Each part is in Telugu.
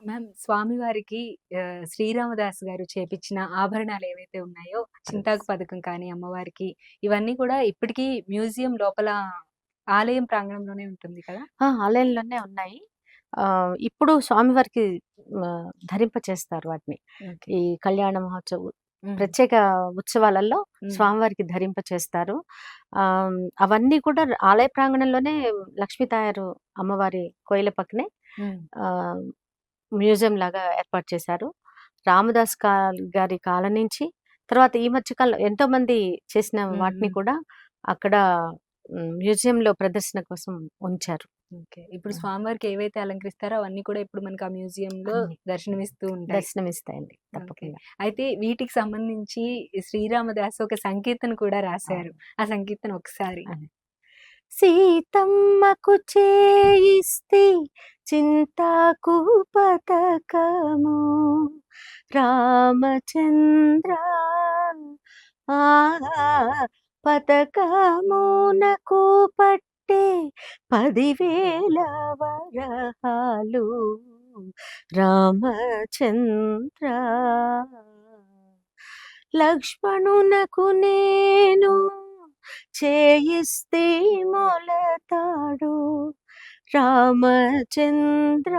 మ్యామ్ స్వామివారికి ఆహ్, శ్రీరామదాస్ గారు చేపిచ్చిన ఆభరణాలు ఏవైతే ఉన్నాయో, చింతాకు పథకం కానీ అమ్మవారికి, ఇవన్నీ కూడా ఇప్పటికీ మ్యూజియం లోపల ఆలయం ప్రాంగణంలోనే ఉంటుంది కదా? ఆ! ఆలయంలోనే ఉన్నాయి. ఆహ్, ఇప్పుడు స్వామివారికి ఆహ్, ధరింపచేస్తారు వాటిని. ఓకే. ఈ కళ్యాణ మహోత్సవ్. ప్రత్యేక ఉత్సవాలలో. స్వామివారికి ధరింపచేస్తారు. ఆహ్, అవన్నీ కూడా ఆలయ ప్రాంగణంలోనే లక్ష్మీ తాయారు అమ్మవారి కోయిల పక్కనే. ఆహ్, మ్యూజియం లాగా ఏర్పాటు చేశారు. రామదాస్ గారి కాలం నుంచి తర్వాత ఈ మధ్య కాలంలో ఎంతోమంది చేసిన. వాటిని. కూడా అక్కడ మ్యూజియంలో ప్రదర్శన కోసం ఉంచారు. ఓకే. ఇప్పుడు! స్వామివారికి ఏవైతే అలంకరిస్తారో అవన్నీ కూడా ఇప్పుడు మనకు ఆ మ్యూజియంలో అన్నీ. దర్శనమిస్తూ ఉంటాయి. దర్శనమిస్తాయండి. తప్పకుండా. అయితే వీటికి సంబంధించి శ్రీరామదాసు ఒక సంకీర్తన కూడా రాశారు. ఆ సంకీర్తన ఒకసారి. సీతమ్మకు చేయిస్తి చింతాకు పతకము. రామచంద్ర ఆ పతకమునకు పట్టే పదివేల వరహాలు. రామచంద్ర లక్ష్మణునకు నేను చేయిస్తే మొలతాడు. రామచంద్ర.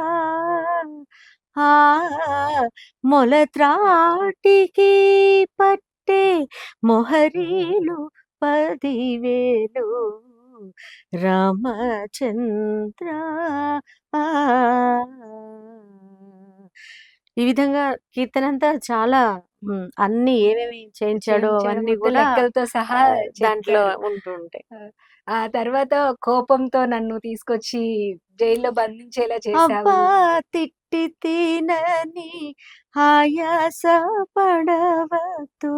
ఆ మొలత్రాటికి పట్టే మొహరీలు పదివేలు. రామచంద్ర. ఆ. ఈ విధంగా కీర్తనంతా చాలా హ్మ్, అన్ని ఏమేమి చేయించాడో అవన్నీ కూడా సహా దాంట్లో చెప్పారు. ఆ! తర్వాత కోపంతో నన్ను తీసుకొచ్చి జైల్లో బంధించేలా అబ్బా చేశావు. తిట్టి తినని ఆయాస పడవద్దు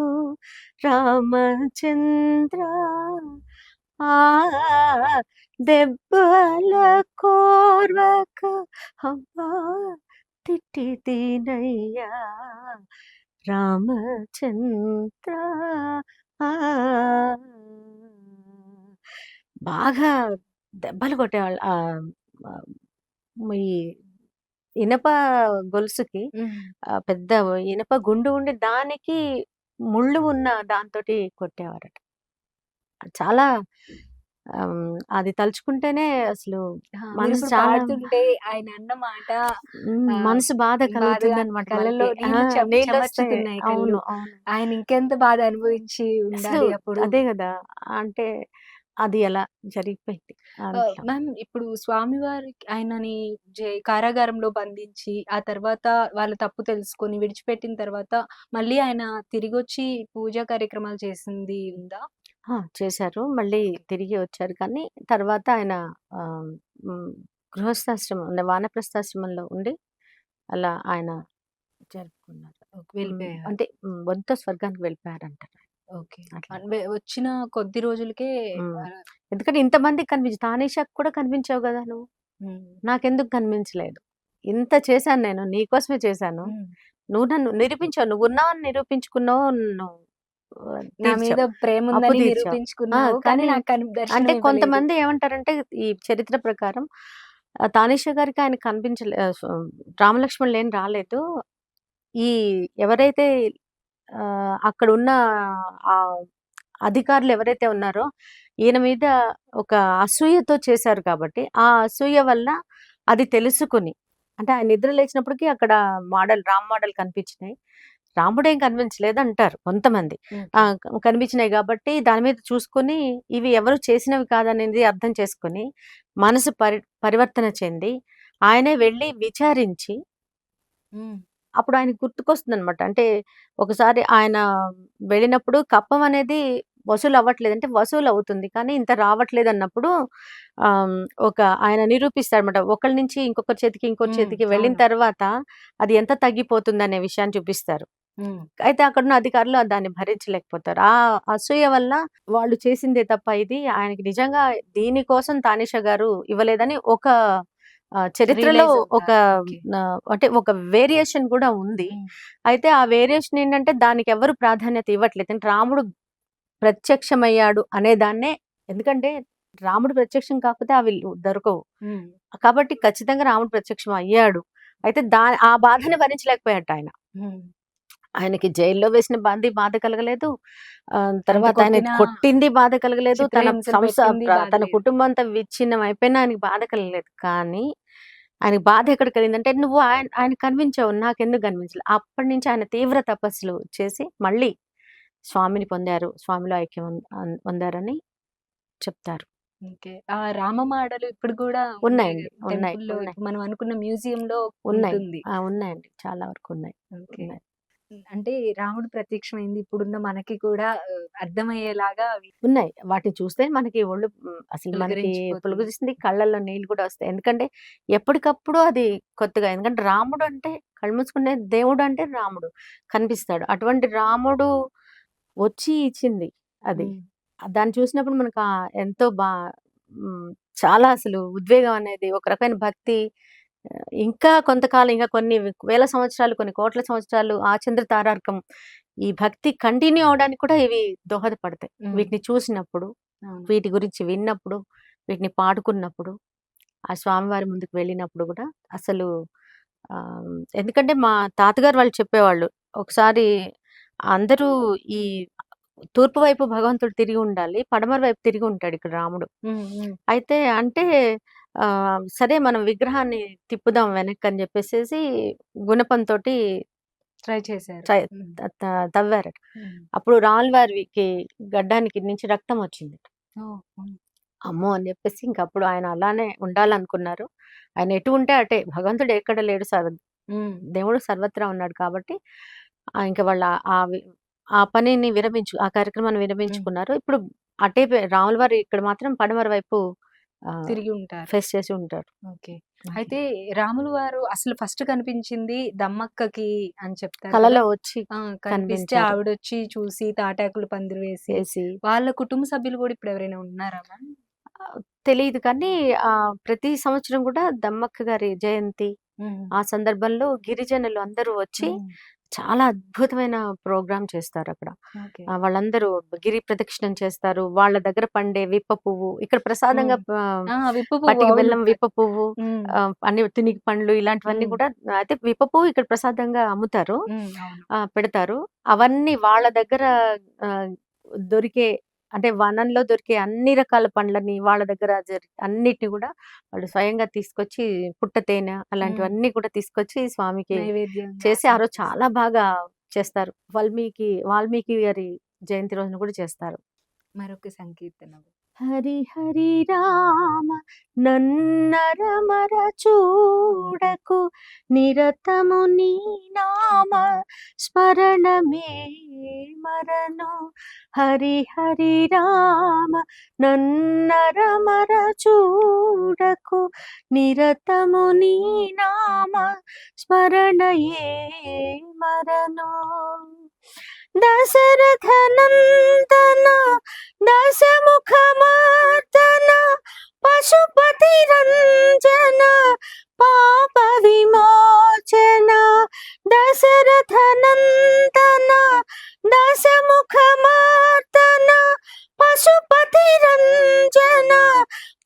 రామచంద్ర ఆ దెబ్బల కోర్వక అబ్బా తిట్టి తినయ్యా రామచంద్ర ఆ బాగా దెబ్బలు కొట్టేవాళ్ళు. ఆహ్, ఈ ఇనప గొలుసుకి పెద్ద ఇనప గుండు ఉండి దానికి ముళ్ళు ఉన్న దాంతోటి కొట్టేవారట. చాలా అది తలుచుకుంటేనే అసలు ఆ! మనసు చాలా పాడుతుంటే ఆయన అన్న మాట మనసు బాధ బాధగా కలుగుతుందనమాట కళ్ళల్లో మనకి. ఆ! నీళ్ళు చెం నీళ్ళొస్తాయి. చెమర్చుతున్నాయి కళ్ళు. అవును. అవును. ఆయన ఇంకెంత బాధ అనుభవించి అసలు ఉండాలి అప్పుడు. అదే గదా! అంటే అది అలా జరిగిపోయింది. మ్యామ్ ఇప్పుడు స్వామివారికి ఆయనని జై కారాగారంలో బంధించి, ఆ తర్వాత వాళ్ళ తప్పు తెలుసుకొని విడిచిపెట్టిన తర్వాత మళ్ళీ ఆయన తిరిగొచ్చి పూజా కార్యక్రమాలు చేసింది ఉందా? ఆ! చేశారు. మళ్ళీ తిరిగి వచ్చారు కానీ తర్వాత ఆయన గృహస్థాశ్రమం అంటే వానప్రస్థాశ్రమంలో ఉండి అలా ఆయన జరుపుకున్నారు. వెళ్ళిపోయారు. అంటే మొత్తం స్వర్గానికి వెళ్ళిపోయారంటారు. ఓకే. అట్లా. వచ్చిన కొద్ది రోజులకే ఎందుకంటే ఇంతమందికి కనిపించి తానీషాకి కూడా కనిపించావు గదా నువ్వు. నాకెందుకు కనిపించలేదు? ఇంత చేశాను నేను. నీకోసమే చేశాను. నువ్వు నన్ను నిరూపించావు. నిరూపించుకున్నావు. నువ్వు ఆహ్, నా తీర్చావు. మీద అప్పు ప్రేముందని తీర్చావు. ఆ! నిరూపించుకున్నావు. కానీ కానీ నాకు కని దర్శనం అంటే ఇవ్వలేదు. కొంతమంది ఏమంటారంటే ఈ చరిత్ర ప్రకారం తానీషా గారికి ఆయన కనిపించలే ఆహ్, సో రామలక్ష్మణులేం రాలేదు. ఈ ఎవరైతే ఆహ్, అక్కడున్న ఆహ్, అధికారులు ఎవరైతే ఉన్నారో ఈయన మీద ఒక అసూయతో చేశారు కాబట్టి, ఆ అసూయ వల్ల అది తెలుసుకొని అంటే ఆయన నిద్ర లేచినప్పటికి అక్కడ మోడల్ రామ్ మోడల్ కనిపించినాయి. రాముడేం కనిపించలేదంటారు కొంతమంది. ఆ! ఓకే. క కనిపించినాయి గాబట్టి దాని మీద చూసుకొని ఇవి ఎవరు చేసినవి కాదనేది అర్థం చేసుకొని, మనసు పరి పరివర్తన చెంది, ఆయనే వెళ్ళి విచారించి. అప్పుడు ఆయనకి గుర్తుకొస్తుందనమాట. అంటే ఒకసారి ఆయన వెళ్ళినప్పుడు కప్పం అనేది వసూలవ్వట్లేదు. అంటే వసూలవుతుంది. కానీ ఇంత రావట్లేదన్నప్పుడు ఆహ్, ఒక ఆయన నిరూపిస్తాడనమాట. ఒకళ్ళ నుంచి ఇంకొకరి చేతికి, ఇంకొకరి హ్మ్. చేతికి వెళ్ళిన అవును. తర్వాత అది ఎంత తగ్గిపోతుందనే విషయాన్ని చూపిస్తారు. హ్మ్. అయితే అక్కడున్న అధికారులు దాన్ని భరించలేకపోతారు. ఆ అసూయ వల్ల వాళ్ళు చేసిందే తప్ప ఇది ఆయనకి నిజంగా దీనికోసం తానిషా గారు ఇవ్వలేదని ఒక చరిత్రలో ఒక అంటే ఒక వేరియేషన్ కూడా ఉంది. అయితే ఆ వేరియేషన్ ఏంటంటే దానికెవ్వరు ప్రాధాన్యత ఇవ్వట్లేదు. అంటే రాముడు ప్రత్యక్షమయ్యాడు అనేదాన్నే ఎందుకంటే రాముడు ప్రత్యక్షం కాకపోతే అవి దొరకవు. కాబట్టి ఖచ్చితంగా రాముడు ప్రత్యక్షం అయ్యాడు అయితే దా ఆ బాధని భరించలేకపోయాట ఆయన. ఆయనకి జైల్లో వేసిన బాధ బాధ కలగలేదు తర్వాత ఆయన కొట్టింది బాధ కలగలేదు తన చిత్రహింసలు సంస పెట్టింది ప్ర- బాధ తన లేదు. కుటుంబం అంతా విచ్ఛిన్నం అయిపోయినా ఆయనకి బాధ కలగలేదు కానీ ఆయనకి బాధ ఎక్కడ కలిగిందంటే నువ్వు ఆయన ఆయన కనిపించావు నాకెందుకు కనిపించలేదు అప్పటి నుంచి ఆయన తీవ్ర తపస్సులు చేసి మళ్ళీ స్వామిని పొందారు. స్వామిలో ఐక్యం పొందారని చెప్తారు. ఆ రామమాడలు ఇప్పుడు కూడా ఉన్నాయి ఉన్నాయండి! ఉన్నాయి. ఉన్నాయి. మనం అనుకున్న మ్యూజియంలో ఉన్నాయి. ఉంటుంది. ఆ, ఉన్నాయండి. చాలా వరకు ఉన్నాయి. ఉన్నాయి. అంటే రాముడు ప్రత్యక్షమైంది. ఇప్పుడున్న మనకి కూడా అర్థమయ్యేలాగా ఉన్నాయి. వాటిని చూస్తే మనకి ఒళ్ళు అసలు మనకి. పులకరిస్తుంది కళ్ళల్లో నీళ్ళు కూడా వస్తాయి. ఎందుకంటే ఎప్పటికప్పుడు అది కొత్తగా ఎందుకంటే రాముడు అంటే కళ్ళు మూసుకునే దేవుడు అంటే రాముడు కనిపిస్తాడు. అటువంటి రాముడు వచ్చి ఇచ్చింది అది. దాన్ని చూసినప్పుడు మనకు ఎంతో బా చాలా అసలు ఉద్వేగం అనేది ఒక రకమైన భక్తి ఇంకా కొంతకాలం ఇంకా కొన్ని వేల సంవత్సరాలు కొన్ని కోట్ల సంవత్సరాలు ఆ చంద్ర తారార్కం ఈ భక్తి కంటిన్యూ అవడానికి కూడా ఇవి దోహదపడతాయి. వీటిని చూసినప్పుడు. వీటి గురించి విన్నప్పుడు వీటిని పాడుకున్నప్పుడు ఆ స్వామివారి ముందుకు వెళ్ళినప్పుడు కూడా అసలు ఆ, ఎందుకంటే మా తాతగారు వాళ్ళు చెప్పేవాళ్ళు ఒకసారి అందరూ ఈ తూర్పు వైపు భగవంతుడు తిరిగి ఉండాలి పడమర వైపు తిరిగి ఉంటాడు ఇక్కడ రాముడు. అయితే అంటే ఆ, సరే మనం విగ్రహాన్ని తిప్పుదాం వెనక్కి అని చెప్పేసి గుణపంతో ట్రై చేశారు. ట్రై. తవ్వారట. అప్పుడు రాములవారికి గడ్డానికి నుంచి రక్తం వచ్చింది. అమ్మో అని చెప్పేసి ఇంకప్పుడు ఆయన అలానే ఉండాలనుకున్నారు ఆయన ఎటు ఉంటే అటే భగవంతుడు ఎక్కడ లేడు సర్వ. దేవుడు సర్వత్రా ఉన్నాడు కాబట్టి ఆ ఇంకా వాళ్ళ ఆ వి- ఆ పనిని విరమించు ఆ కార్యక్రమాన్ని విరమించుకున్నారు ఇప్పుడు అటే పే- రాముల వారు ఇక్కడ మాత్రం పడమర వైపు తిరిగి ఉంటారు. ఫేస్ చేసి ఉంటారు ఓకే. అయితే రాములు వారు అసలు ఫస్ట్ కనిపించింది దమ్మక్కకి అని చెప్తారు కలలో! వచ్చి! కనిపిస్తే కనిపించారు. ఆవిడొచ్చి చూసి తాటాకులు పందిరి వేసి చేసి వాళ్ళ కుటుంబ సభ్యులు కూడా ఇప్పుడు ఎవరైనా ఉన్నారా? తెలియదు కానీ ఆ ప్రతి సంవత్సరం కూడా దమ్మక్క గారి జయంతి. ఆ సందర్భంలో గిరిజనులు అందరూ వచ్చి. చాలా అద్భుతమైన ప్రోగ్రామ్ చేస్తారు అక్కడ. వాళ్ళందరూ గిరి ప్రదక్షిణం చేస్తారు. వాళ్ళ దగ్గర పండే విప్ప పువ్వు ఇక్కడ ప్రసాదంగా అవును. బెల్లం విప్ప పువ్వు అన్ని తునికి పండ్లు ఇలాంటివన్నీ. కూడా అయితే విప్ప పువ్వు ఇక్కడ ప్రసాదంగా అమ్ముతారు. పెడతారు. అవన్నీ వాళ్ళ దగ్గర దొరికే అంటే వనంలో దొరికే అన్ని రకాల పండ్లని వాళ్ళ దగ్గర అన్నిటిని కూడా వాళ్ళు స్వయంగా తీసుకొచ్చి పుట్ట తేనె అలాంటివన్నీ కూడా తీసుకొచ్చి స్వామికి నైవేద్యం చేసి ఆ రోజు చాలా బాగా చేస్తారు. వాల్మీకి వాల్మీకి గారి జయంతి రోజున కూడా చేస్తారు. మరొక సంకీర్తన హరి హరి రామ నన్నరమర చూడకు నిరతము నీ నామ స్మరణమే మరను. హరి హరి రామ నన్నరమర చూడకు నిరతము నీ నామ స్మరణయే మరను. దశరథ నందన దశముఖమర్దన పశుపతి రంజన పాప విమోచన దశరథ నందన దశముఖమర్దన పశుపతి రంజన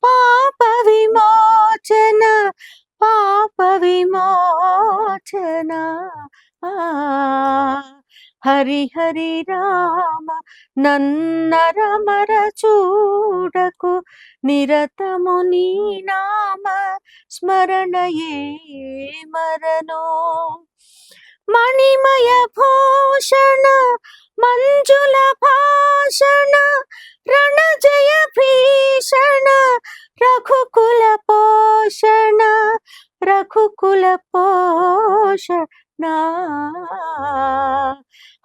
పాప విమోచన పాప విమోచన ఆ హరి హరి రామ నన్నరమర చూడకు నిరతము నీ నామ స్మరణయే మరను? మణిమయ భూషణ మంజుల భాషణ రణజయ భీషణ రఘుకుల పోషణ రఘుకుల పోషణ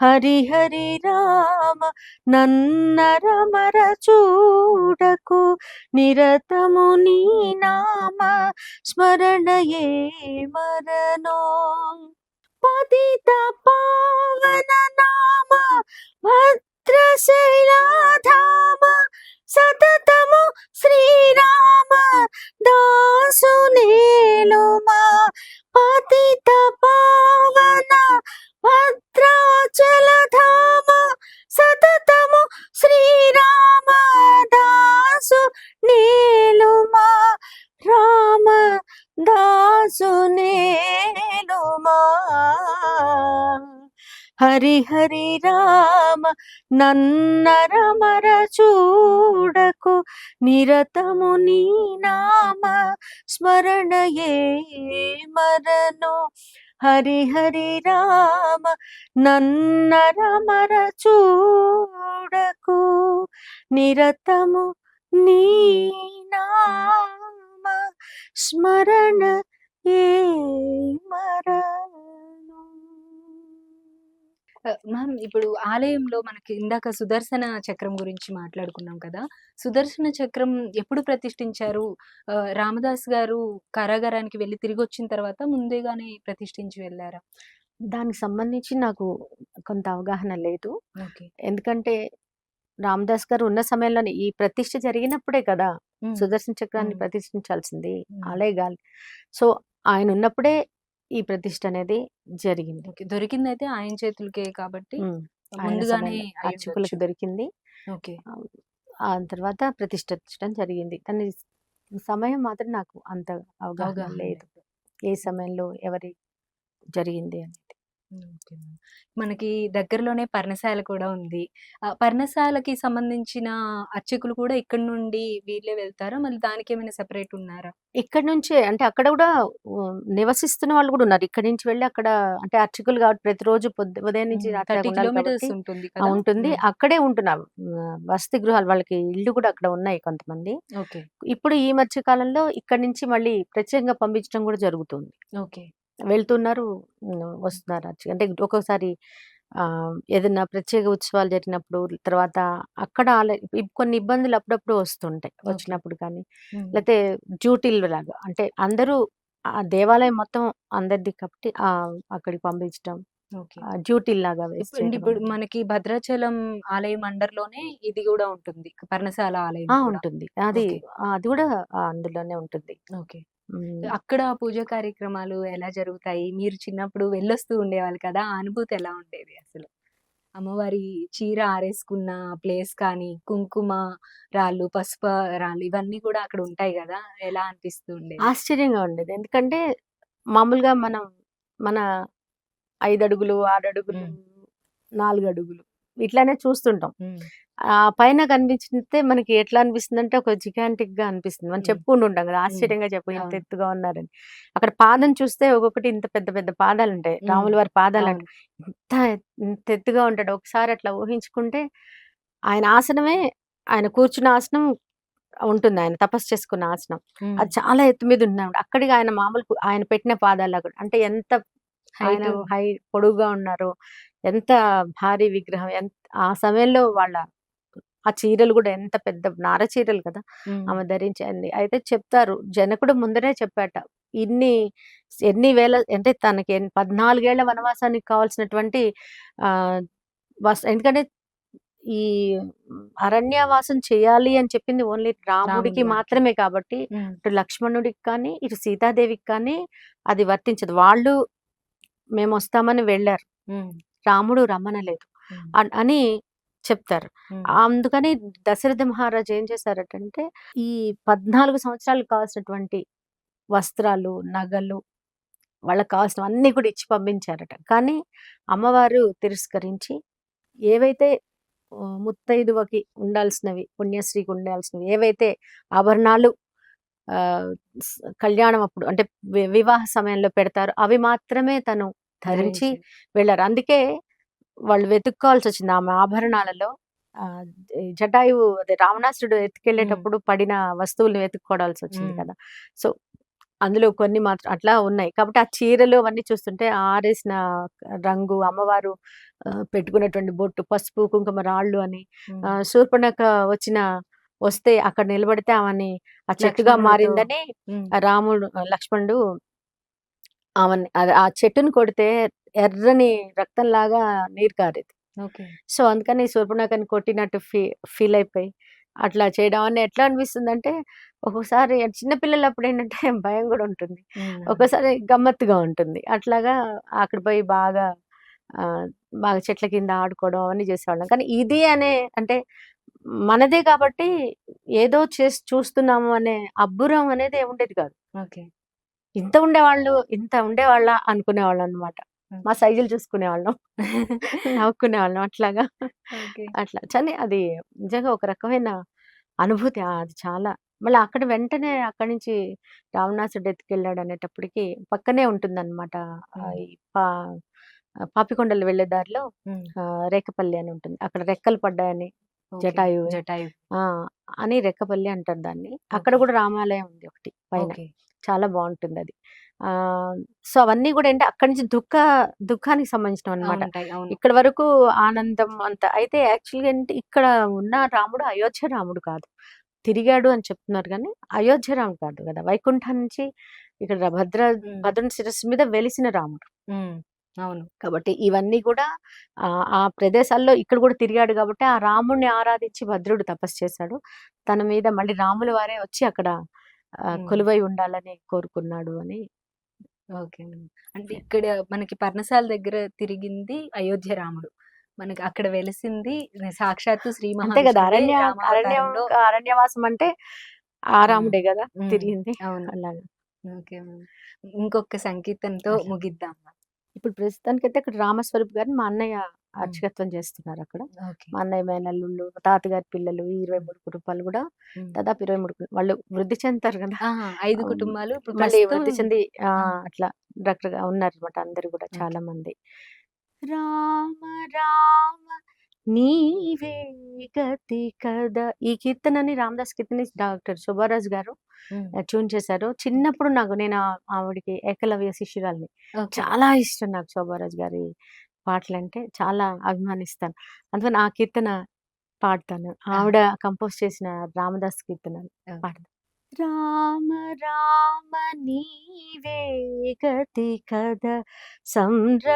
హరి హరి రామ నన్నరమర చూడకు నిరతము నీ నామ స్మరణయే మరణో. పతిత పావన నామ భద్రశైలాధామ సతతము శ్రీరామ దాసునేలుమా పతిత పావన భద్రాచలధామ సతతము శ్రీరామ దాసు నేలుమా రామ దాసునే హరి హరి రామ నన్నరమర చూడకు నిరతము నీ నామ స్మరణయే మరను? హరి హరి రామ నన్నరమర చూడకు నిరతము నీ నామ స్మరణ ఏ మరను? మ్యామ్ ఇప్పుడు ఆలయంలో మనకి ఇందాక సుదర్శన చక్రం గురించి మాట్లాడుకున్నాం కదా! సుదర్శన చక్రం ఎప్పుడు ప్రతిష్ఠించారు? రామదాస్ గారు కారాగారానికి వెళ్ళి తిరిగొచ్చిన తర్వాత ముందేగానే ప్రతిష్ఠించి వెళ్ళారా? దానికి సంబంధించి నాకు కొంత అవగాహన లేదు. ఓకే. ఎందుకంటే రామదాస్ గారు ఉన్న సమయంలోనే ఈ ప్రతిష్ఠ జరిగినప్పుడే కదా! సుదర్శన చక్రాన్ని. ప్రతిష్ఠించాల్సింది. హ్మ్. ఆలయగాలి. సో, ఆయన ఉన్నప్పుడే ఈ ప్రతిష్ఠ అనేది జరిగింది. ఓకే. దొరికిందైతే ఆయన చేతులకే కాబట్టి ముందుగానే. అర్చకులకు దొరికింది. ఓకే. ఆ తర్వాత ప్రతిష్ఠించడం జరిగింది. కానీ సమయం మాత్రం నాకు అంత అవగాహన లేదు. ఏ సమయంలో ఎవరి జరిగింది అనేది. మనకి దగ్గరలోనే పర్ణశాల కూడా ఉంది. ఆ పర్ణశాలకి సంబంధించిన అర్చకులు కూడా ఇక్కడి నుండి వీళ్ళే వెళ్తారా? మళ్ళీ దానికేమైనా సెపరేట్ ఉన్నారా? ఇక్కడి నుంచే అంటే అక్కడ ఆహ్, నివసిస్తున్న వాళ్ళు గూడా ఉన్నారు. ఇక్కడి నుంచి వెళ్ళి అక్కడ అంటే అర్చకులు కాబట్టి ప్రతిరోజు పొద్దు ఉదయం నుంచి హ్మ్. రాత్రి దాకా 30 ఉండాలి కిలోమీటర్స్ కాబట్టి ఉంటుంది! ఉంటుంది. అక్కడే ఉంటున్నారు. వసతి గృహాలు వాళ్ళకి ఇల్లు గూడా అక్కడ ఉన్నాయి కొంతమంది. ఓకే. ఇప్పుడు ఈ మధ్య కాలంలో ఇక్కడి నుంచి మళ్ళీ ప్రత్యేకంగా పంపించడం గూడా జరుగుతుంది. ఓకే. వెళ్తున్నారు. వస్తున్నారు. అర్చ అంటే ఒక్కొక్కసారి ఆహ్, ఏదన్నా ప్రత్యేక ఉత్సవాలు జరిగినప్పుడు తర్వాత అక్కడ కొన్ని ఇబ్బందులు అప్పుడప్పుడు వస్తుంటాయి. ఓకే. వచ్చినప్పుడు కానీ హ్మ్. లేతే డ్యూటీలులాగా అంటే అందరూ ఆ దేవాలయం మొత్తం అందరిది కాబట్టి ఆహ్, అక్కడికి పంపించడం. ఓకే. డ్యూటీల్లాగా వేసి ఇప్పుడు చేయడం ఇప్పుడు అనేది. మనకి భద్రాచలం ఆలయం అండర్‌లోనే ఇది గూడా ఉంటుంది. పర్ణశాల ఆలయం ఆ! కూడా. ఉంటుంది. అది ఓకే. అది గూడా అందులోనే ఉంటుంది. ఓకే. అక్కడ పూజా కార్యక్రమాలు ఎలా జరుగుతాయి? మీరు చిన్నప్పుడు వెళ్ళొస్తూ ఉండేవాళ్ళు కదా! ఆ అనుభూతి ఎలా ఉండేది అసలు? అమ్మవారి చీర ఆరేసుకున్న ప్లేస్ కానీ, కుంకుమ రాళ్ళు, పసుపు రాళ్ళు ఇవన్నీ కూడా అక్కడ ఉంటాయి గదా! ఎలా అనిపిస్తూ ఉండేది? ఆశ్చర్యంగా ఉండేది. ఎందుకంటే మామూలుగా మనం మన 5 అడుగులు, 6 అడుగులు. 4 అడుగులు ఇట్లానే చూస్తుంటాం. ఆ పైన కనిపించితే మనకి ఎట్లా అనిపిస్తుందంటే ఒక జిగాంటిక్‌గా అనిపిస్తుంది. మనం. చెప్పుకుంటూ ఉంటాం కదా! ఆశ్చర్యంగా చెప్పు ఇంత. ఎత్తుగా ఉన్నారని. అక్కడ పాదం చూస్తే ఒక్కొక్కటి ఇంత పెద్ద పెద్ద పాదాలుంటాయి. హ్మ్. రాముల వారి. అవును. ఇంత ఇంత ఎత్తుగా ఉంటాడు. ఒకసారి అట్లా ఊహించుకుంటే ఆయన ఆసనమే ఆయన కూర్చున్న ఆసనం ఉంటుంది. ఆయన తపస్సు చేసుకున్న ఆసనం. అది చాలా ఎత్తు మీద ఉన్నాడు. అక్కడికి ఆయన మామూలు ఆయన పెట్టిన పాదాలు అక్కడ. అంటే ఎంత ఆయన హై పొడువుగా ఉన్నారు. ఎంత భారీ విగ్రహం. ఎంత ఆ సమయంలో వాళ్ళ ఆ చీరలు గూడా ఎంత పెద్ద నార చీరలు కదా! ఆమె ధరించింది. అయితే చెప్తారు. జనకుడు ముందరే చెప్పాట. ఇన్ని ఎన్ని వేల అంటే తనకి ఎన్ 14 ఏళ్ళ వనవాసానికి కావాల్సినటువంటి వస్ ఎందుకంటే ఈ అరణ్యవాసం చేయాలి అని చెప్పింది ఓన్లీ రాముడి రాముడికి. మాత్రమే కాబట్టి. ఇటు లక్ష్మణుడికి కానీ, ఇటు సీతాదేవికి కానీ అది వర్తించదు. వాళ్ళు మేమొస్తామని వెళ్ళారు. హ్మ్. రాముడు రమ్మనలేదు. అని చెప్తారు. అందుకని దశరథ మహారాజు ఏం చేశారటంటే, ఈ 14 సంవత్సరాలకు కావాల్సినటువంటి వస్త్రాలు, నగలు వాళ్ళకి కావాల్సినవన్నీ కూడా ఇచ్చి పంపించారట. కానీ అమ్మవారు తిరస్కరించి ఏవైతే ముత్తైదువకి ఉండాల్సినవి, పుణ్యశ్రీకి ఉండాల్సినవి ఏవైతే ఆభరణాలు కళ్యాణం అప్పుడు అంటే వివాహ సమయంలో పెడతారో అవి మాత్రమే తను ధరించి. వెళ్ళారు. అందుకే వాళ్ళు వెతుక్కోవాల్సొచ్చింది ఆమె ఆభరణాలలో ఆహ్, జటాయువు అదే రావణాసురుడు హ్మ్. ఎత్తుకెళ్ళేటప్పుడు పడిన వస్తువుల్ని వెతుక్కోవాల్సొచ్చింది హ్మ్. కదా! సో, అందులో కొన్ని మాత్రం అట్లా ఉన్నాయి. కాబట్టి ఆ చీరలు అవన్నీ చూస్తుంటే ఆరేసిన రంగు, అమ్మవారు పెట్టుకున్నటువంటి బొట్టు, పసుపు, కుంకుమ రాళ్ళు అని. ఆహ్, శూర్పణఖ వచ్చిన వస్తే అక్కడ నిలబడితే ఆమెని ఆ చెట్టుగా లక్ష్మణుడితో మారిందని. ఆ రాముడు లక్ష్మణుడు ఆమెని అది ఆ చెట్టుని కొడితే ఎర్రని రక్తంలాగా నీరు కారేది. ఓకే. సో, అందుకని శూర్పణఖని కొట్టినట్టు ఫీ ఫీల్ అయిపోయి అట్లా చేయడం అని ఎట్లా అనిపిస్తుందంటే, ఒక్కొక్కసారి చిన్న పిల్లలప్పుడేంటంటే భయం గూడా ఉంటుంది. ఒక్కోసారి గమ్మత్తుగా ఉంటుంది. అట్లాగా అక్కడ పోయి బాగా బాగా చెట్ల కింద ఆడుకోవడం అవన్నీ చేసేవాళ్ళం. కానీ ఇది అనే అంటే మనదే కాబట్టి ఏదో చేసి చూస్తున్నాము అనే అబ్బురం అనేది ఉండేది కాదు. ఓకే. ఇంత ఉండేవాళ్ళు, ఇంత ఉండేవాళ్ళా అనుకునేవాళ్ళమనమాట. మా సైజులు చూసుకునేవాళ్ళం. నవ్వుకునేవాళ్ళం అట్లాగా. ఓకే. అట్లా. కానీ అది నిజంగా ఒక రకమైన అనుభూతి. అది చాలా. మళ్ళీ అక్కడ వెంటనే అక్కడి నుంచి రావణాసుడు ఎత్తుకెళ్ళాడు అనేటప్పటికి పక్కనే ఉంటుందన్నమాట. పా పాపికొండలు వెళ్ళే దారిలో రేకపల్లి అని ఉంటుంది. అక్కడ రెక్కలు పడ్డాయని జటాయు. ఆ, అని రెక్కపల్లి అంటారు దాన్ని. అక్కడ. కూడా రామాలయం ఉంది ఒకటి పైన. చాలా బాగుంటుంది అది. ఆ సో అవన్నీ కూడా ఏంటి అక్కడి నుంచి దుఃఖ దుఃఖానికి సంబంధించినవి అనమాట ఇక్కడ వరకు ఆనందం అంత అయితే యాక్చువల్గా ఏంటి ఇక్కడ ఉన్న రాముడు అయోధ్య రాముడు కాదు. తిరిగాడు అని చెప్తున్నారు కానీ అయోధ్య రాముడు కాదు కదా. వైకుంఠం నుంచి ఇక్కడ భద్ర ఉమ్. భద్రుని శిరస్సు మీద వెలిసిన రాముడు. అవును. కాబట్టి ఇవన్నీ కూడా ఆ ప్రదేశాల్లో ఇక్కడ కూడా తిరిగాడు కాబట్టి ఆ రాముడిని ఆరాధించి భద్రుడు తపస్సు చేశాడు. తన మీద మళ్ళీ రాముల వారే వచ్చి అక్కడ. కొలువై ఉండాలని కోరుకున్నాడు అని ఓకే. అంటే ఇక్కడ మనకి పర్ణశాల దగ్గర తిరిగింది అయోధ్య రాముడు మనకి అక్కడ వెలిసింది సాక్షాత్తు శ్రీ అంతే కదా అరణ్య అరణ్య అరణ్యవాసం అంటే ఆ. రాముడే కదా. తిరిగింది అవును అలాగా ఓకే. ఇంకొక సంకీర్తనతో. ముగిద్దాం ఇప్పుడు ప్రస్తుతానికైతే అక్కడ రామస్వరూప్ గారిని మా అన్నయ్య. అర్చకత్వం చేస్తున్నారు అక్కడ మా అన్నయ్య మేనల్లుళ్ళు తాతగారి పిల్లలు ఇరవై మూడు కుటుంబాలు కూడా. దాదాపు ఇరవై మూడు వాళ్ళు వృద్ధి చెందుతారు కదా! ఐదు కుటుంబాలు మళ్ళీ వృద్ధి చెంది. అట్లా రకరకాల ఉన్నారు అనమాట అందరు కూడా చాలా మంది రామ రామ నీవే గతి కదా ఈ కీర్తనని రామదాస్ కీర్తన డాక్టర్ సుబ్బారాజు గారు. ట్యూన్ చేశారు. చిన్నప్పుడు నాకు నేను ఆవిడకి ఏకలవ్య శిష్యురాల్ని. చాలా ఇష్టం నాకు శోభారాజు గారి పాటలు అంటే చాలా అభిమానిస్తాను. అందుకని ఆ కీర్తన పాడతాను. ఆవిడ కంపోజ్ చేసిన రామదాస్ కీర్తన పాడతాను. రామ రామ నీవే గతి కద సంరక్షణంబు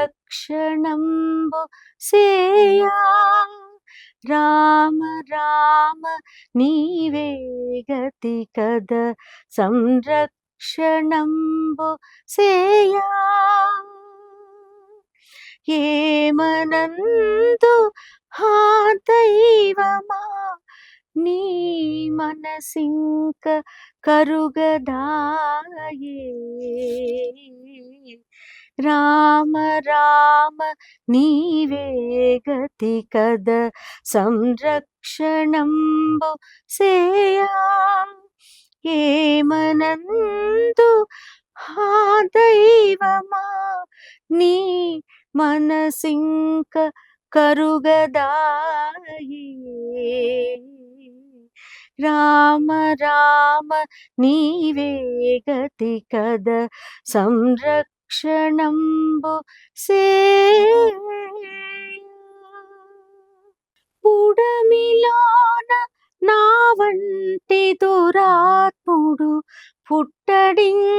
సేయా. రామ రామ నీవే గతి కద సంరక్షణంబు సేయా. ప్రేమనందు హా దైవమా? నీ మనసింక కరుగదాయే. రామ రామ నీవే గతి కద సంరక్షణంబు సేయా. ఏమనందు హా దైవమా? నీ మనసింక కరుగదాయే రామ రామ నీవే గతి కద సంరక్షణంబు పుడమిలోన నా వంటి దురాత్ముడు పుట్టడింకనంటి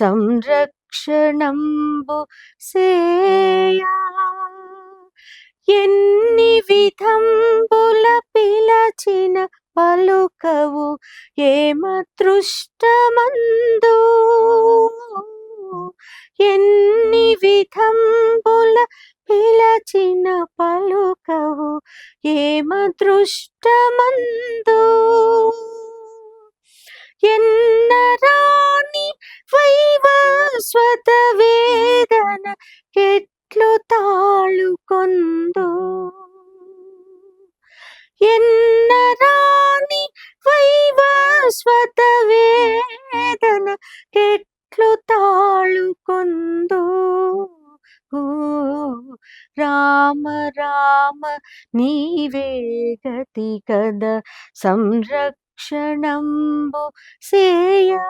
సంరక్షణంబు సేయా. ఎన్ని విధంబుల పిలచిన పలుకవు ఏమతృష్టమందు ఎన్ని విధంబుల పిలచిన పలుకవు ఏమతృష్టమందు ఎన్నరాని వైవస్వత వేదన ఎట్లు తాళుకొందు? ఎన్నరాని వైవస్వత వేదన ఎట్లు తాళుకొందు? ఓ రామ రామ నీవే గతి కద సంరక్ష సంరక్షణంబు సేయా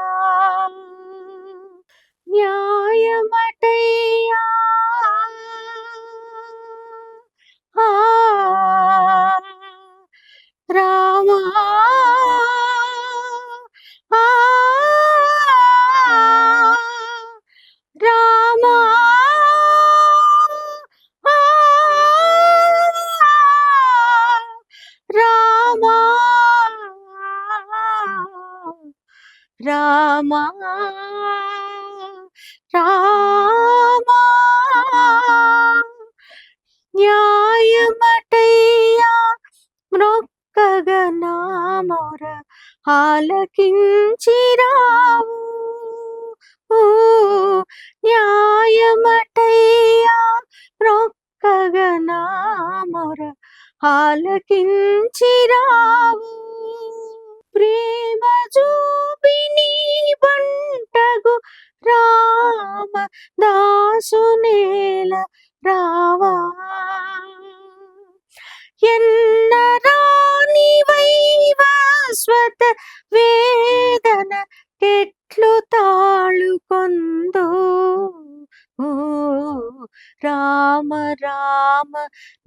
న్యాయమటయ్యా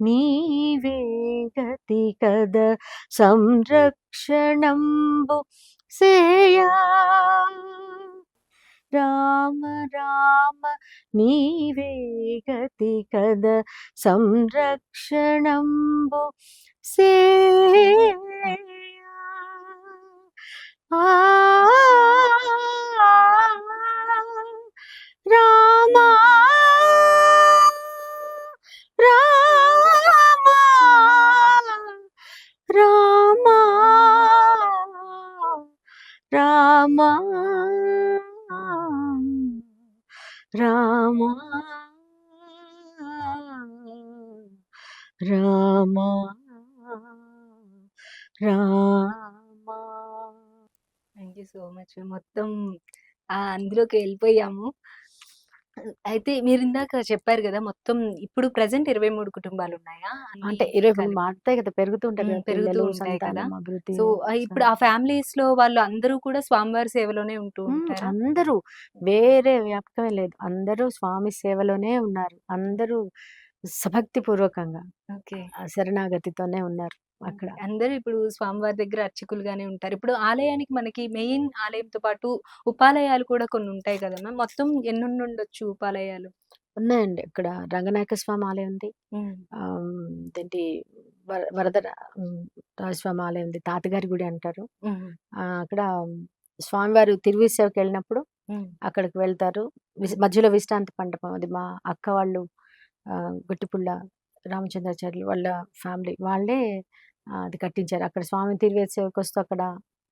రామ నీవే గతి కద సంరక్షణంబు సేయా రామ రామ నీవే గతి కద సంరక్షణంబు సేయా ఆ రామా రామా సో మచ్. మొత్తం ఆ అందులోకి వెళ్ళిపోయాము. అయితే మీరు ఇందాక చెప్పారు కదా మొత్తం ఇప్పుడు ప్రజెంట్ ఇరవై మూడు కుటుంబాలు ఉన్నాయా? అంటే ఇరవై కలిపి? మారుతాయి కదా పెరుగుతుంటాయి పెరుగుతూ ఉంటాయి కదా. సో ఇప్పుడు ఆ ఫ్యామిలీస్లో వాళ్ళు అందరూ కూడా స్వామివారి సేవలోనే ఉంటూ ఉంటారా? అందరూ. వేరే వ్యాపకమే లేదు. అందరూ స్వామి సేవలోనే ఉన్నారు. అందరూ సభక్తి పూర్వకంగా ఓకే. ఆ శరణాగతితోనే ఉన్నారు అక్కడ. అందరూ ఇప్పుడు స్వామివారి దగ్గర అర్చకులుగానే ఉంటారు. ఇప్పుడు ఆలయానికి మనకి మెయిన్ ఆలయంతో పాటు ఉపాలయాలు కూడా కొన్ని ఉంటాయి కదా మ్యామ్ మొత్తం ఎన్ని ఉండొచ్చు ఉపాలయాలు? ఉన్నాయండి. ఇక్కడ రంగనాయక స్వామి ఆలయం ఉంది ఏంటి వర- వరద రాజస్వామి ఆలయం ఉంది తాతగారి గుడి అంటారు. అక్కడ స్వామివారు తిరువిసేవకి వెళ్ళినప్పుడు అక్కడికి వెళ్తారు. మధ్యలో విశ్రాంతి మండపం అది మా అక్క వాళ్ళు ఆ, గుట్టిపుల్ల రామచంద్రాచార్యులు వాళ్ళ ఫ్యామిలీ వాళ్ళే అది కట్టించారు. అక్కడ స్వామి తిరువేసేవకి వస్తూ అక్కడ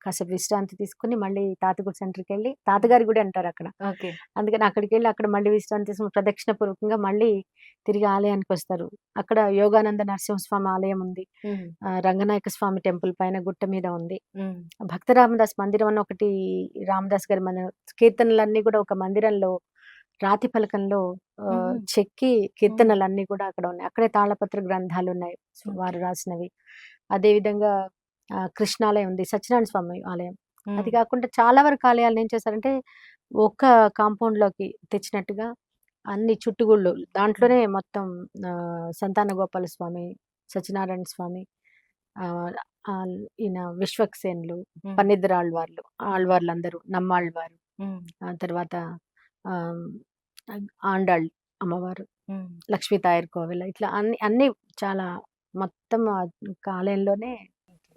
కాసేపు విశ్రాంతి తీసుకుని మళ్ళీ తాతగుడి సెంటర్కి వెళ్ళి తాతగారి గుడి అంటారు అక్కడ. ఓకే. అందుకని అక్కడికి వెళ్ళి అక్కడ మళ్ళీ విశ్రాంతి తీసుకుని ప్రదక్షిణ పూర్వకంగా మళ్ళీ తిరిగి ఆలయానికి వస్తారు అక్కడ యోగానంద నరసింహస్వామి ఆలయం ఉంది. రంగనాయక స్వామి టెంపుల్ పైన గుట్ట మీద ఉంది. భక్త రామదాస్ మందిరం అని ఒకటి రామదాస్ గారి మన కీర్తనలన్నీ కూడా ఒక మందిరంలో రాతి ఫలకంలో చెక్కి కీర్తనలన్నీ కూడా అక్కడ ఉన్నాయి. అక్కడే తాళపత్ర గ్రంథాలు ఉన్నాయి వారు రాసినవి. అదే విధంగా కృష్ణాలయం ఉంది సత్యనారాయణ స్వామి ఆలయం. అది కాకుండా చాలా వరకు ఆలయాలు ఏం చేశారంటే ఒక కాంపౌండ్లోకి తెచ్చినట్టుగా అన్ని చుట్టుగుళ్ళు దాంట్లోనే మొత్తం ఆ, సంతాన గోపాల స్వామి సత్యనారాయణ స్వామి ఈయన విశ్వక్సేన్లు పన్నిద్దరు ఆళ్వార్లు ఆళ్వార్లు అందరూ నమ్మాళ్వారు తర్వాత ఆ, ఆండాళ్ అమ్మవారు. లక్ష్మీ తాయర్ కోవెల ఇట్లా అన్ని అన్ని చాలా మొత్తం ఆ ఆలయంలోనే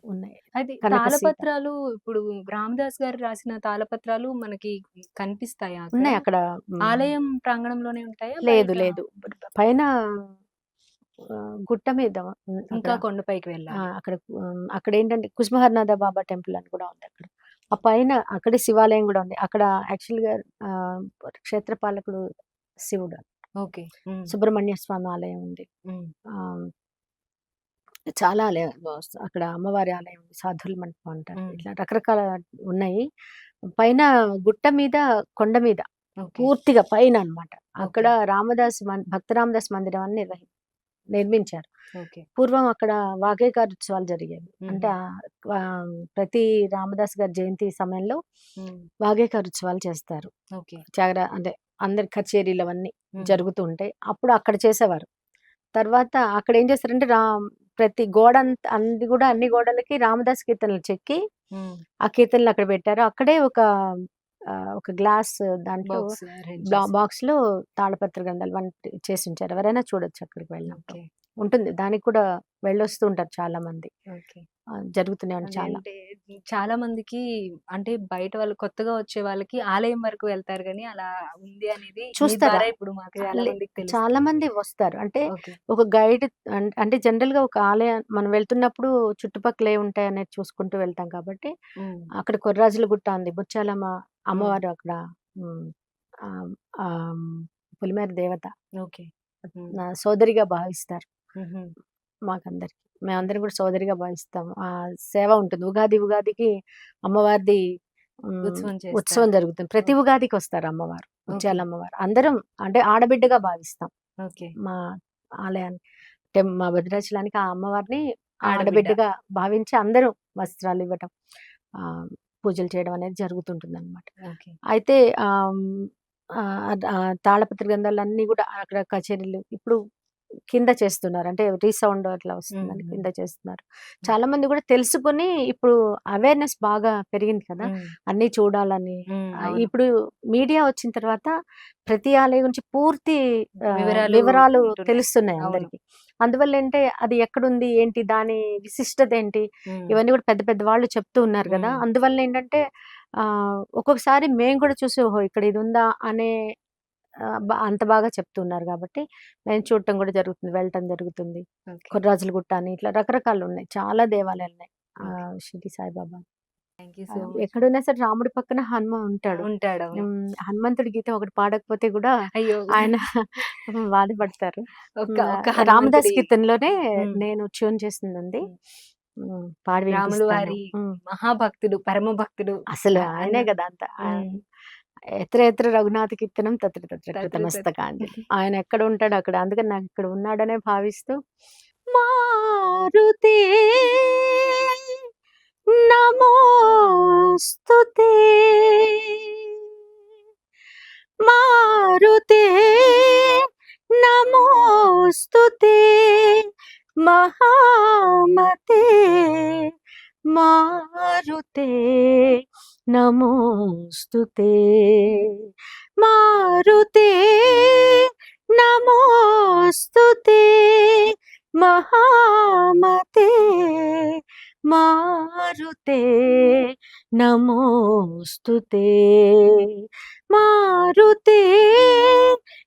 ఉన్నాయి సీత. తాళపత్రాలు ఇప్పుడు రామదాస్ గారు రాసిన తాళపత్రాలు మనకి కనిపిస్తాయా అక్కడ? ఉన్నాయి అక్కడ ఆలయం ప్రాంగణంలోనే ఉంటాయా లేదు? లేదు పైన గుట్ట మీద ఇంకా కొండపైకి వెళ్ళాలి అక్కడ అక్కడ ఏంటంటే కుస్మహర్నాథ బాబా టెంపుల్ అని కూడా ఉంది అక్కడ ఆ పైన అక్కడే శివాలయం కూడా ఉంది. అక్కడ యాక్చువల్గా ఆ, క్షేత్రపాలకుడు శివుడు. ఓకే. సుబ్రహ్మణ్య స్వామి ఆలయం ఉంది. చాలా ఆలయం అక్కడ అమ్మవారి ఆలయం ఉంది సాధుల మంటపం అంటారు. ఇట్లా రకరకాల ఉన్నాయి. పైన గుట్ట మీద కొండ మీద పూర్తిగా పైన అన్నమాట. అక్కడ రామదాస్ భక్త రామదాస్ మందిరం అని నిర్వహి నిర్మించారు. ఓకే. పూర్వం అక్కడ వాగేకారు ఉత్సవాలు జరిగేవి. అంటే ప్రతి రామదాస్ గారి జయంతి సమయంలో వాగేకారు ఉత్సవాలు చేస్తారు. ఓకే. త్యాగరా అంటే అందరి కచేరీలు అవన్నీ జరుగుతూ ఉంటాయి. అప్పుడు అక్కడ చేసేవారు. తర్వాత అక్కడ ఏం చేస్తారంటే రా ప్రతి గోడ అన్ని కూడా అన్ని గోడలకి రామదాస్ కీర్తనలు చెక్కి ఆ కీర్తనలు అక్కడ పెట్టారు. అక్కడే ఒక ఒక గ్లాస్ దాంట్లో బాక్స్లో తాళపత్ర గ్రంథాలు వంటి చేసి ఉంచారు ఎవరైనా చూడొచ్చు అక్కడికి వెళ్ళినప్పుడు. ఉంటుంది. దానికి కూడా వెళ్ళొస్తూ ఉంటారు చాలా మంది ఓకే. ఆ, జరుగుతూనే ఉంది అదే చాలా. చాలా మందికి అంటే బయట వాళ్ళు కొత్తగా వచ్చే వాళ్ళకి ఆలయం వరకు వెళ్తారు కానీ అలా ఉంది అనేది చూస్తారా? ఇప్పుడు మాకు చాలా మంది వస్తారు. అంటే ఒక గైడ్ అంటే జనరల్గా ఒక ఆలయం మనం వెళ్తున్నప్పుడు చుట్టుపక్కల ఏ ఉంటాయి అనేది చూసుకుంటూ వెళ్తాం కాబట్టి అక్కడ కొర్రాజుల గుట్ట ఉంది. ముత్యాలమ్మ అమ్మవారు అక్కడ ఉమ్, ఆ, ఆ, పులిమేర దేవత. ఓకే. నా సోదరిగా భావిస్తారు. మాకందరికి. మేమందరం కూడా సోదరిగా భావిస్తాం ఆ సేవ ఉంటుంది. ఉగాది ఉగాదికి అమ్మవారిది ఉమ్, ఉత్సవం చేస్తారు. ఉత్సవం జరుగుతుంది. ప్రతి ఓకే. ఉగాదికి వస్తారు అమ్మవారు ముత్యాల అమ్మవారు అందరం అంటే ఆడబిడ్డగా భావిస్తాం. ఓకే. మా ఆలయాన్ని. అంటే మా భద్రాచలానికి ఆ అమ్మవారిని ఆడబిడ్డ. ఆడబిడ్డగా భావించి అందరూ వస్త్రాలు ఇవ్వటం. ఆ, పూజలు చేయడం అనేది జరుగుతుంటుంది అనమాట అయితే తాళపత్ర గ్రంథాలు అన్ని కూడా అక్కడ కచేరీలు ఇప్పుడు కింద చేస్తున్నారు. అంటే రీసౌండ్ అట్లా వస్తుందని. కింద చేస్తున్నారు. చాలా మంది కూడా తెలుసుకుని ఇప్పుడు అవేర్నెస్ బాగా పెరిగింది కదా. అన్ని చూడాలని. ఇప్పుడు మీడియా వచ్చిన తర్వాత ప్రతి ఆలయం గురించి పూర్తి వివరాలు. తెలుస్తున్నాయి. అందరికి. అందువల్ల ఏంటంటే అది ఎక్కడుంది ఏంటి దాని విశిష్టత ఏంటి ఇవన్నీ కూడా పెద్ద పెద్ద వాళ్ళు చెప్తూ ఉన్నారు కదా. అందువల్ల ఏంటంటే ఆ ఒక్కొక్కసారి మేము కూడా చూసి ఓహో ఇక్కడ ఇది ఉందా అనే అంత బాగా చెప్తున్నారు కాబట్టి మేము చూడటం కూడా జరుగుతుంది వెళ్ళటం జరుగుతుంది. కొర్రాజుల గుట్ట అని ఇట్లా రకరకాలు ఉన్నాయి చాలా దేవాలయాలు ఉన్నాయి ఆ, షిరిడి సాయిబాబా. ఎక్కడున్నా సరే రాముడి పక్కన హనుమ ఉంటాడు. ఉంటాడు హనుమంతుడి గీతం ఒకటి పాడకపోతే కూడా అయ్యో! ఆయన బాధపడతారు రామదాస్ ఉమ్. నేను ట్యూన్ చేసింది ఉంది పాడి రాములు వారి. మహాభక్తుడు పరమ భక్తుడు అసలు ఆయనే కదా అంత. ఎత్ర ఎత్ర రఘునాథ కీర్తనం తత్ర తత్ర కృతమస్తకాంజలి ఆయన ఎక్కడ ఉంటాడు అక్కడ అందుకని నాకు ఇక్కడ ఉన్నాడనే భావిస్తూ మారుతే నమోస్తుతే మారుతే నమోస్తుతే మహామతే మారుతే నమోస్తుతే మారుతే నమోస్తుతే మహామతే మారుతే నమోస్తుతే మారుతే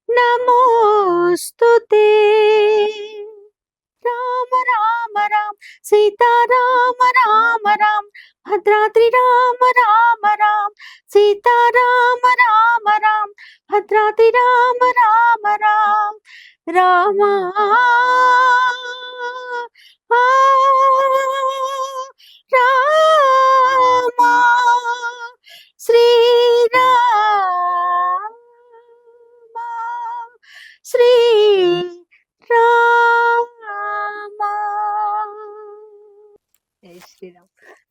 నమోస్తుతే రామ రామ రామ సీతారామ రామ రామ భద్రాద్రి రామ రామ రామ సీతారామ రామ రామ భద్రాద్రి రామ రామ రామ రామ ఆ, Rama Srirama Sri Rama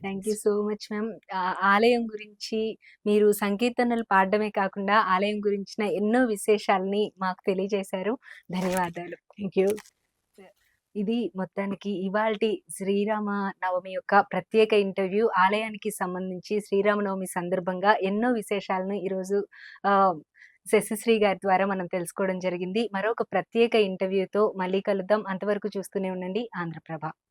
thank you so much ma'am. ఆలయం గురించి మీరు సంకీర్తనలు పాడడమే కాకుండా ఆలయం గురించిన ఎన్నో విశేషాలని మాకు తెలియజేశారు. ధన్యవాదాలు. Thank you. ఇది మొత్తానికి ఇవాల్టి శ్రీరామ నవమి యొక్క ప్రత్యేక ఇంటర్వ్యూ. ఆలయానికి సంబంధించి శ్రీరామనవమి సందర్భంగా ఎన్నో విశేషాలను ఈరోజు శశిశ్రీ గారి ద్వారా మనం తెలుసుకోవడం జరిగింది. మరొక ప్రత్యేక ఇంటర్వ్యూతో మళ్ళీ కలుద్దాం. అంతవరకు చూస్తూనే ఉండండి. ఆంధ్రప్రభ.